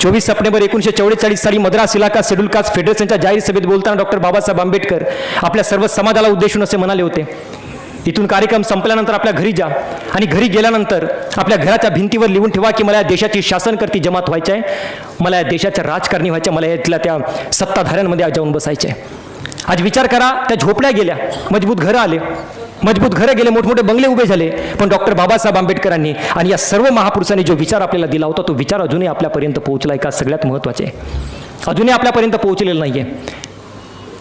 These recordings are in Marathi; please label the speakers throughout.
Speaker 1: चोवीस सप्टेंबर एकोणीशे चौवेचाळीस साली मद्रास इलाका शेड्यूल कास्ट फेडरेशनच्या जाहीर सभेत बोलताना डॉक्टर बाबासाहेब आंबेडकर आपल्या सर्व समाजाला उद्देशून असे म्हणाले होते. इथून कार्यक्रम संपल्यानंतर आपल्या घरी जा आणि घरी गेल्यानंतर आपल्या घराच्या भिंतीवर लिहून ठेवा की मला या देशाची शासनकर्ती जमात व्हायचं आहे. मला या देशाच्या राजकारणी व्हायच्या मला यातल्या त्या सत्ताधाऱ्यांमध्ये आज जाऊन बसायचे आहे. आज विचार करा त्या झोपड्या गेल्या मजबूत घरं आले. मजबूत घरं गेले मोठमोठे बंगले उभे झाले. पण डॉक्टर बाबासाहेब आंबेडकरांनी आणि या सर्व महापुरुषांनी जो विचार आपल्याला दिला होता तो विचार अजूनही आपल्यापर्यंत पोहोचला. आहे का सगळ्यात महत्त्वाचे. आहे अजूनही आपल्यापर्यंत पोहोचलेलं नाही आहे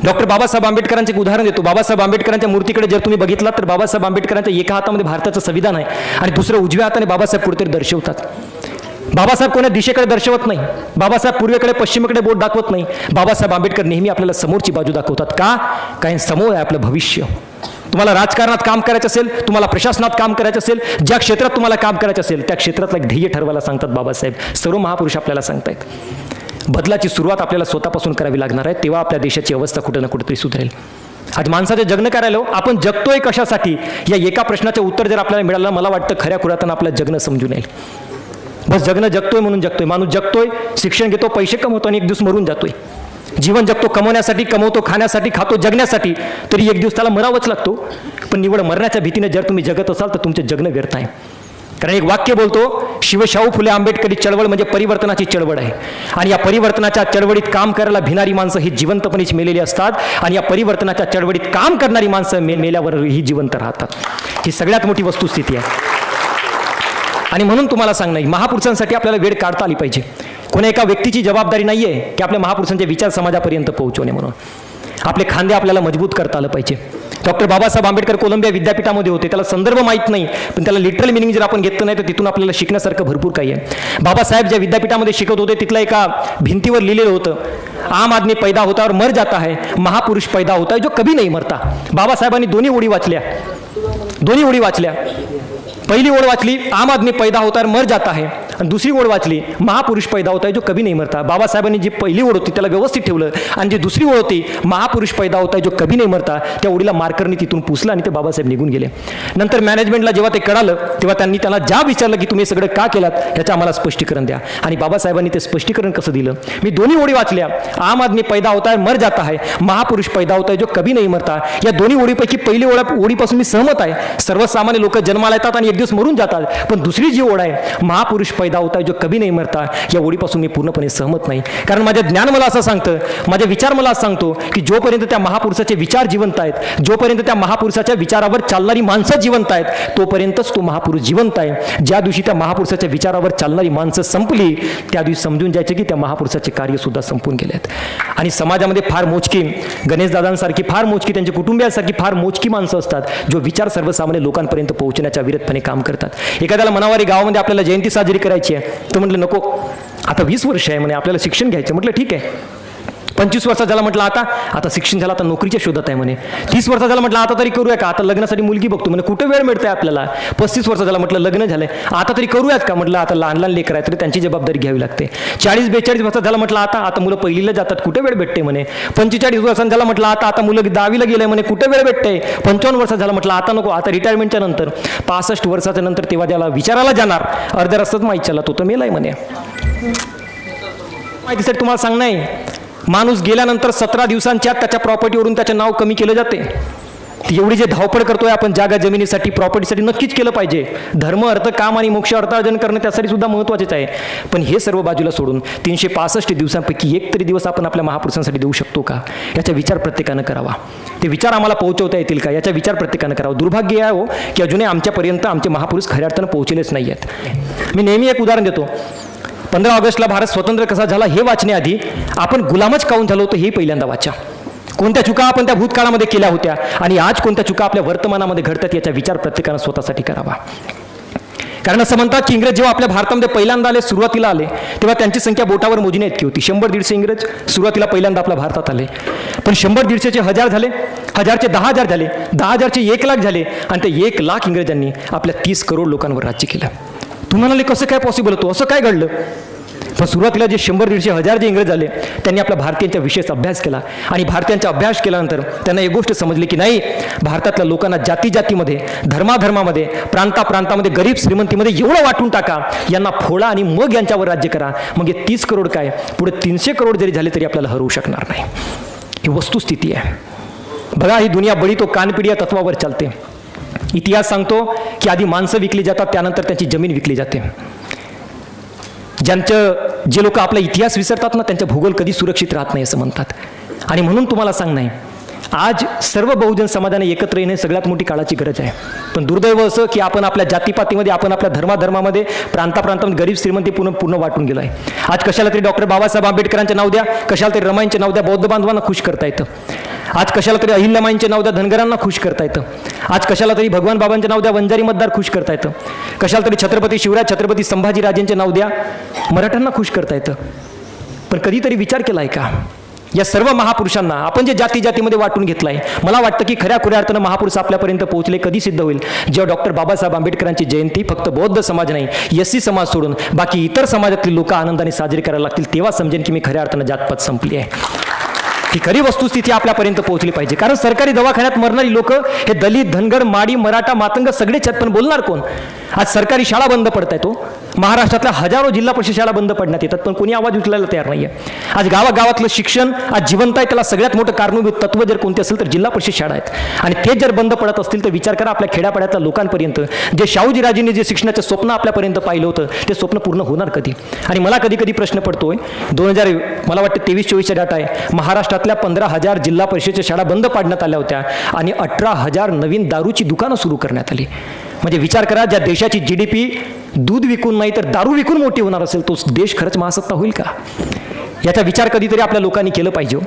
Speaker 1: डॉक्टर बाबासाहेब आंबेडकरांचे एक उदाहरण देतो. बाबासाहेब आंबेडकरांच्या मूर्तीकडे जर तुम्ही बघितलात तर बाबासाहेब आंबेडकरांच्या एका हातामध्ये भारताचं संविधान आहे आणि दुसरं उजव्या हाताने बाबासाहेब कुठेतरी दर्शवतात. बाबासाहेब कोण्या दिशेकडे दर्शवत नाही. बाबासाहेब पूर्वेकडे पश्चिमेकडे बोट दाखवत नाही. बाबासाहेब आंबेडकर नेहमी आपल्याला समोरची बाजू दाखवतात. का? कारण समोर आहे आपलं भविष्य. तुम्हाला राजकारणात काम करायचं असेल तुम्हाला प्रशासनात काम करायचं असेल ज्या क्षेत्रात तुम्हाला काम करायचं असेल त्या क्षेत्रातलं एक ध्येय ठरवायला सांगतात बाबासाहेब. सर्व महापुरुष आपल्याला सांगतायत. बदलाची सुरुवात आपल्याला स्वतःपासून करावी लागणार आहे तेव्हा आपल्या देशाची अवस्था कुठं ना कुठेतरी सुधारेल. आज माणसाचं जगणं करायला आपण जगतोय कशासाठी? या एका प्रश्नाचं उत्तर जर आपल्याला मिळालं मला वाटतं खऱ्या खुरातनं आपलं जगणं समजून येईल. बस जगणं जगतोय म्हणून जगतोय. माणूस जगतोय शिक्षण घेतो पैसे कमवतो आणि एक दिवस मरून जातोय. जीवन जगतो कमवण्यासाठी कमवतो खाण्यासाठी खातो जगण्यासाठी तरी एक दिवस त्याला मरावंच लागतो. पण निवड मरण्याच्या भीतीने जर तुम्ही जगत असाल तर तुमचं जगणं व्यर्थ आहे. कारण एक वाक्य बोलतो शिवशाहू फुले आंबेडकरी चळवळ म्हणजे परिवर्तनाची चळवळ आहे. आणि या परिवर्तनाच्या चळवळीत काम करायला भिनारी माणसं ही जिवंतपणीच मेलेली असतात आणि या परिवर्तनाच्या चळवळीत काम करणारी माणसं मे मेल्यावर ही जिवंत राहतात. ही सगळ्यात मोठी वस्तुस्थिती आहे. आणि म्हणून तुम्हाला सांगणं महापुरुषांसाठी आपल्याला वेळ काढता आली पाहिजे. कोणा एका व्यक्तीची जबाबदारी नाही आहे की आपल्या महापुरुषांचे विचार समाजापर्यंत पोहोचवणे म्हणून. आपले खांदे आपल्याला मजबूत करता आलं पाहिजे. डॉक्टर बाबासाहेब आंबेडकर कोलंबिया विद्यापीठामध्ये होते. त्याला संदर्भ माहीत नाही पण त्याला लिटरल मिनिंग जर आपण घेतलं नाही तर तिथून आपल्याला शिकण्यासारखं भरपूर काही आहे. बाबासाहेब ज्या विद्यापीठामध्ये शिकत होते तिथलं एका भिंतीवर लिहिलेलं होतं आम आदमी पैदा होता और मर जाता है महापुरुष पैदा होता है जो कभी नहीं मरता. बाबासाहेबांनी दोन्ही ओळी वाचल्या. दोन्ही ओळी वाचल्या. पहिली ओळ वाचली आम आदमी पैदा होता और मर जाता है. आणि दुसरी ओढ वाचली महापुरुष पैदा होता है जो कभी नाही मरता. बाबासाहेबांनी जी पहिली ओढ होती त्याला व्यवस्थित ठेवलं. आणि जी दुसरी ओढ होती महापुरुष पैदा होता है जो कभी नाही मरता त्या ओढीला मार्करनी तिथून पुसलं आणि ते बाबासाहेब निघून गेले. नंतर मॅनेजमेंटला जेव्हा ते कळालं तेव्हा त्यांनी त्याला ज्या विचारलं की तुम्ही हे सगळं का केलात ह्याचं आम्हाला स्पष्टीकरण द्या. आणि बाबासाहेबांनी ते स्पष्टीकरण कसं दिलं? मी दोन्ही ओढी वाचल्या. आम आदमी पैदा होता है मर जाता है महापुरुष पैदा होता है जो कभी नाही मरता. या दोन्ही ओढीपैकी पहिली ओढा ओढीपासून मी सहमत आहे. सर्वसामान्य लोक जन्माला येतात आणि एक दिवस मरून जातात. पण दुसरी जी ओढ आहे महापुरुष पैदा होता है जो कभी नाही मरता या ओळीपासून मी पूर्णपणे सहमत नाही. कारण माझं ज्ञान मला असं सांगतं माझे विचार मला असं सांगतो की जोपर्यंत त्या महापुरुषाचे विचार जिवंत आहेत जोपर्यंत त्या महापुरुषाच्या विचारावर चालणारी माणसं जिवंत आहेत तोपर्यंतच तो महापुरुष जिवंत आहे. ज्या दिवशी त्या महापुरुषाच्या विचारावर चालणारी माणसं संपली त्या दिवशी समजून जायचे की त्या महापुरुषाचे कार्य सुद्धा संपून गेले आहेत. आणि समाजामध्ये फार मोजकी गणेशदादांसारखी फार मोजकी त्यांच्या कुटुंबियांसारखी फार मोजकी माणसं असतात जो विचार सर्वसामान्य लोकांपर्यंत पोहोचण्याच्या विरतपणे काम करतात. एखाद्याला मनावारी गावामध्ये आपल्याला जयंती साजरी करायची आहे. तर म्हटलं नको. आता वीस वर्ष आहे म्हणे आपल्याला शिक्षण घ्यायचं म्हटलं ठीक आहे. पंचवीस वर्षात झाला म्हटलं आता. आता शिक्षण झालं आता नोकरीच्या शोधात आहे म्हणे. तीस वर्षात झाला म्हटलं आता तरी करूया का? आता लग्नासाठी मुलगी बघतो म्हणे. कुठे वेळ मिळतोय आपल्याला? पस्तीस वर्ष झाला म्हटलं लग्न झालंय. आता तरी करूयात का? म्हटलं आता लहान लहान लेकर आहेत तरी त्यांची जबाबदारी घ्यावी लागते. चाळीस बेचाळीस वर्षात झालं म्हटलं आता आता मुलं पहिलीला जातात. कुठे वेळ भेटते म्हणे? पंचेचाळीस वर्षांत झाला म्हटलं आता आता मुलं दहावीला गेले म्हणे. कुठे वेळ भेटते? पंचावन्न वर्षात झालं म्हटलं आता नको. आता रिटायरमेंटच्या नंतर. पासष्ट वर्षाच्या नंतर तेव्हा त्याला विचारायला जाणार अर्ध्या रस्त्यात माहीत झाला तो तर मेलाय म्हणे. माहितीसाठी तुम्हाला सांग नाही माणूस गेल्यानंतर सतरा दिवसांच्या त्याच्या प्रॉपर्टीवरून त्याचं नाव कमी केलं जाते. एवढी जे धावपळ करतोय आपण जागा जमिनीसाठी प्रॉपर्टीसाठी नक्कीच केलं पाहिजे. धर्म अर्थ काम आणि मोक्ष अर्थार्जन करणं त्यासाठी सुद्धा महत्त्वाचेच आहे. पण हे सर्व बाजूला सोडून तीनशे पासष्ट दिवसांपैकी एक तरी दिवस आपण आपल्या महापुरुषांसाठी देऊ शकतो का? याचा विचार प्रत्येकानं करावा. ते विचार आम्हाला पोहोचवता येतील का? याचा विचार प्रत्येकानं करावा. दुर्भाग्य आहे हो की अजूनही आमच्यापर्यंत आमचे महापुरुष खऱ्या अर्थानं पोहोचलेच नाही आहेत मी नेहमी एक उदाहरण देतो. पंधरा ऑगस्टला भारत स्वतंत्र कसा झाला हे वाचण्याआधी आपण गुलामच काऊन झालो होतो हे पहिल्यांदा वाचा. कोणत्या चुका आपण त्या भूतकाळामध्ये केल्या होत्या आणि आज कोणत्या चुका आपल्या वर्तमानामध्ये घडतात याचा विचार प्रत्येकानं स्वतःसाठी करावा. कारण असं म्हणतात की इंग्रज जेव्हा आपल्या भारतामध्ये पहिल्यांदा आले सुरुवातीला आले तेव्हा त्यांची संख्या बोटावर मोजणे इतकी होती. शंभर दीडशे इंग्रज सुरुवातीला पहिल्यांदा आपल्या भारतात आले. पण शंभर दीडशेचे हजार झाले हजारचे दहा हजार झाले दहा हजारचे एक लाख झाले आणि ते एक लाख इंग्रजांनी आपल्या तीस करोड लोकांवर राज्य केलं. तुम्हाला कसं काय पॉसिबल होतं? असं काय घडलं? पण सुरुवातीला जे शंभर दीडशे हजार जे इंग्रज आले त्यांनी आपल्या भारतीयांच्या विशेष अभ्यास केला. आणि भारतीयांचा अभ्यास केल्यानंतर त्यांना एक गोष्ट समजली की नाही भारतातल्या लोकांना जाती जातीमध्ये धर्माधर्मामध्ये प्रांता प्रांतामध्ये गरीब श्रीमंतीमध्ये एवढं वाटून टाका यांना फोडा आणि मग यांच्यावर राज्य करा. मग हे तीस करोड काय? पुढे तीनशे करोड जरी झाले तरी आपल्याला हरवू शकणार नाही. ही वस्तुस्थिती आहे. बघा ही दुनिया बळी तो कानपिडिया या तत्वावर चालते. इतिहास सांगतो की आधी माणसं विकली जातात त्यानंतर त्यांची जमीन विकली जाते. ज्यांचं जे लोक आपला इतिहास विसरतात ना त्यांचा भूगोल कधी सुरक्षित राहत नाही असं म्हणतात. आणि म्हणून तुम्हाला सांग नाही आज सर्व बहुजन समाजाने एकत्र येणे सगळ्यात मोठी काळाची गरज आहे. पण दुर्दैव असं की आपण आपल्या जातीपातीमध्ये आपण आपल्या धर्माधर्मामध्ये प्रांताप्रांतामध्ये गरीब श्रीमंती पूर्ण पूर्ण वाटून गेलो आहे. आज कशाला तरी डॉक्टर बाबासाहेब आंबेडकरांचे नाव द्या कशाला तरी रमाईंचे नाव द्या बौद्ध बांधवांना खुश करता येतं. आज कशाला तरी अहिल्यामाईंचे नाव द्या धनगरांना खुश करता येतं. आज कशाला तरी भगवान बाबांचे नाव द्या वंजारी मतदार खुश करता येतं. कशाला तरी छत्रपती शिवराज छत्रपती संभाजीराजेंचे नाव द्या मराठ्यांना खुश करता येतं. पण कधीतरी विचार केला आहे का? या सर्व महापुरुषांना आपण जे जाती जातीमध्ये वाटून घेतलं आहे मला वाटतं की खऱ्या खुऱ्या अर्थानं महापुरुष आपल्यापर्यंत पोहोचले कधी सिद्ध होईल? जेव्हा डॉक्टर बाबासाहेब आंबेडकरांची जयंती फक्त बौद्ध समाज नाही एस सी समाज सोडून बाकी इतर समाजातली लोक आनंदाने साजरी करायला लागतील तेव्हा समजेन की मी खऱ्या अर्थानं जातपात संपली आहे. ही खरी वस्तुस्थिती आपल्यापर्यंत पोहोचली पाहिजे. कारण सरकारी दवाखान्यात मरणारी लोक हे दलित धनगर माडी मराठा मातंग सगळेच आहेत पण बोलणार कोण? आज सरकारी शाळा बंद पडत आहे तो. महाराष्ट्रातल्या हजारो जिल्हा परिषद शाळा बंद पडण्यात येतात पण कोणी आवाज उचलायला तयार नाही आहे आज गावागावातलं शिक्षण आज जिवंत आहे त्याला सगळ्यात मोठं कारणीभूत तत्व जर कोणते असेल तर जिल्हा परिषद शाळा आहेत. आणि ते जर बंद पडत असतील तर विचार करा आपल्या खेड्यापाड्यातल्या लोकांपर्यंत. जे शाहूजी राजेंनी जे शिक्षणाचं स्वप्न आपल्यापर्यंत पाहिलं होतं ते स्वप्न पूर्ण होणार कधी? आणि मला कधी कधी प्रश्न पडतोय दोन हजार मला वाटतं तेवीस चोवीसचा डाटा आहे महाराष्ट्रातल्या पंधरा हजार जिल्हा परिषदेच्या शाळा बंद पाडण्यात आल्या होत्या आणि अठरा हजार नवीन दारूची दुकानं सुरू करण्यात आली. म्हणजे विचार करा ज्या देशाची जी डी पी दूध विकून नाही तर दारू विकून मोठी होणार असेल तो देश खरंच महासत्ता होईल का याचा विचार कधीतरी आपल्या लोकांनी केलं पाहिजे हो.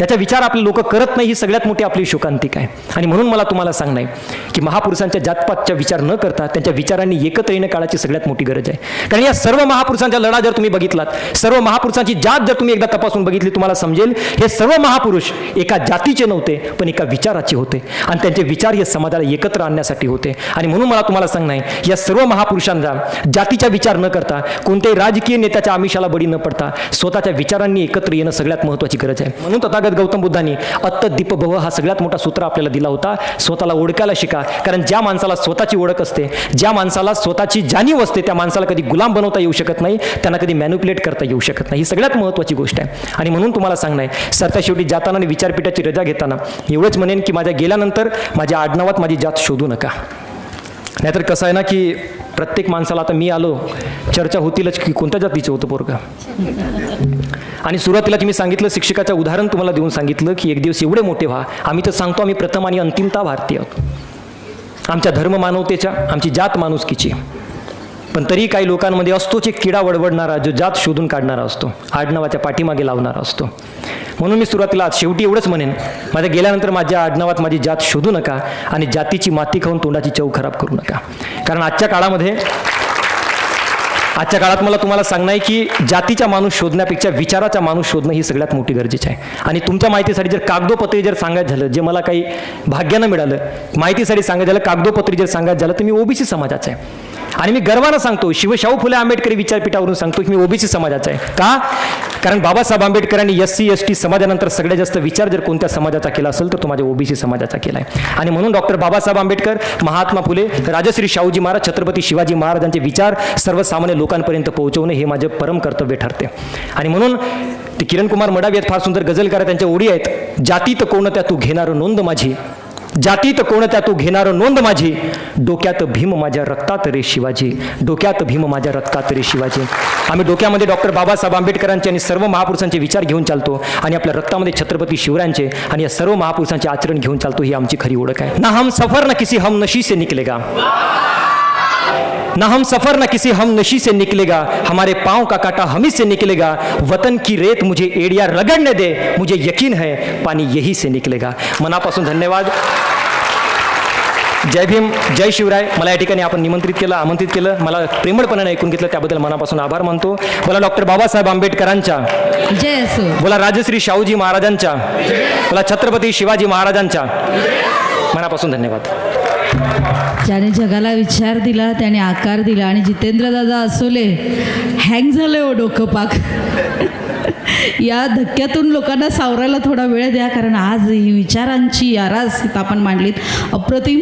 Speaker 1: याचा विचार आपले लोक करत नाही ही सगळ्यात मोठी आपली शोकांतिक आहे. आणि म्हणून मला तुम्हाला सांगणं आहे की महापुरुषांच्या जातपातच्या विचार न करता त्यांच्या विचारांनी एकत्र येणं काळाची सगळ्यात मोठी गरज आहे. कारण या सर्व महापुरुषांच्या लढा जर तुम्ही बघितलात सर्व महापुरुषांची जात जर तुम्ही एकदा तपासून बघितली तुम्हाला समजेल हे सर्व महापुरुष एका जातीचे नव्हते पण एका विचाराचे होते. आणि त्यांचे विचार हे समाजाला एकत्र आणण्यासाठी होते. आणि म्हणून मला तुम्हाला सांगणं आहे या सर्व महापुरुषांचा जातीचा विचार न करता कोणत्याही राजकीय नेत्याच्या आमिषाला बळी न पडता स्वतःच्या विचारांनी एकत्र येणं सगळ्यात महत्त्वाची गरज आहे. म्हणून तथागत गौतम बुद्धांनी. अत्त दीप भव हा सगळ्यात मोठा सूत्र आपल्याला दिला होता. स्वतःला ओळखायला शिका. कारण ज्या माणसाला स्वतःची ओळख असते ज्या माणसाला स्वतःची जाणीव असते त्या माणसाला कधी गुलाम बनवता येऊ शकत नाही त्यांना कधी मॅन्युप्युलेट करता येऊ शकत नाही. ही सगळ्यात महत्त्वाची गोष्ट आहे. आणि म्हणून तुम्हाला सांगणं आहे सरता शेवटी जाताना आणि विचारपीठाची रजा घेताना एवढंच म्हणेन की माझ्या गेल्यानंतर माझ्या आडनावात माझी जात शोधू नका. नाहीतर कसं आहे ना की प्रत्येक माणसाला आता मी आलो चर्चा होतीलच की कोणत्या जातीचं होतं पोरगा? आणि सुरुवातीला मी सांगितलं शिक्षकाचं उदाहरण तुम्हाला देऊन सांगितलं की एक दिवस एवढे मोठे व्हा. आम्ही तर सांगतो आम्ही प्रथम आणि अंतिमता भारतीय. आहोत आमच्या धर्म मानवतेच्या आमची जात माणुसकीची. पण तरी काही लोकांमध्ये असतोच एक किडा वडवडणारा जो जात शोधून काढणारा असतो आडनावाच्या पाठीमागे लावणारा असतो. म्हणून मी सुरुवातीला आज शेवटी एवढंच म्हणेन माझ्या गेल्यानंतर माझ्या आडनावात माझी जात शोधू नका आणि जातीची माती खाऊन तोंडाची चव खराब करू नका. कारण आजच्या काळामध्ये आजच्या काळात मला तुम्हाला सांगणं आहे की जातीचा माणूस शोधण्यापेक्षा विचाराचा माणूस शोधणं ही सगळ्यात मोठी गरजेची आहे. आणि तुमच्या माहितीसाठी जर कागदोपत्री जर सांगायचं झालं जे मला काही भाग्यानं मिळालं माहितीसाठी सांगायचं झालं कागदोपत्री जर सांगायचं झालं तर मी ओबीसी समाजाचा आहे. आणि मी गर्वानं सांगतो शिवशाहू फुले आंबेडकरी विचारपीठावरून सांगतो की मी ओबीसी समाजाचा आहे. का? कारण बाबासाहेब आंबेडकरांनी एस सी एस टी समाजानंतर सगळ्यात जास्त विचार जर कोणत्या समाजाचा केला असेल तर तो माझ्या ओबीसी समाजाचा केला आहे. आणि म्हणून डॉक्टर बाबासाहेब आंबेडकर महात्मा फुले राजश्री शाहूजी महाराज छत्रपती शिवाजी महाराजांचे विचार सर्वसामान्य लोक लोकांपर्यंत पोहोचवणं हे माझं परम कर्तव्य ठरते. आणि म्हणून ते किरण कुमार मडावी आहेत फार सुंदर गझलकार त्यांच्या ओळी आहेत. जातीत कोणत्या तू घेणार नोंद माझी? जातीत कोणत्या तू घेणार नोंद माझी? डोक्यात भीम माझ्या रक्तात रे शिवाजी. डोक्यात भीम माझ्या रक्तात रे शिवाजी. आम्ही डोक्यामध्ये डॉक्टर बाबासाहेब आंबेडकरांचे आणि सर्व महापुरुषांचे विचार घेऊन चालतो आणि आपल्या रक्तामध्ये छत्रपती शिवरायांचे आणि या सर्व महापुरुषांचे आचरण घेऊन चालतो ही आमची खरी ओळख आहे. ना हम सफर ना किसी हम नशी से निकलेगा. ना हम सफर ना किसी हम नशी से निकलेगा हमारे पाँव का कांटा हम ही से निकलेगा वतन की रेत मुझे एड़िया रगड़ने दे मुझे यकीन है पानी यही से निकलेगा। मनापासून धन्यवाद। जय भीम जय शिवराय। मला या ठिकाणी आपण निमंत्रित केलं आमंत्रित केलं. मला प्रेमळपणाने ऐकून घेतलं त्याबद्दल मनापासून आभार मानतो. बोला डॉक्टर बाबासाहेब आंबेडकरांच्या
Speaker 2: जय असो.
Speaker 1: बोला राजश्री शाहूजी महाराजांच्या बोला छत्रपती शिवाजी महाराजांच्या मनापासून धन्यवाद.
Speaker 2: ज्याने जगाला विचार दिला त्याने आकार दिला आणि जितेंद्रदादा असोले हँग झालंय हो डोकं पाक. या धक्क्यातून लोकांना सावरायला थोडा वेळ द्या कारण आज ही विचारांची यारास इथं आपण मांडलीत. अप्रतिम.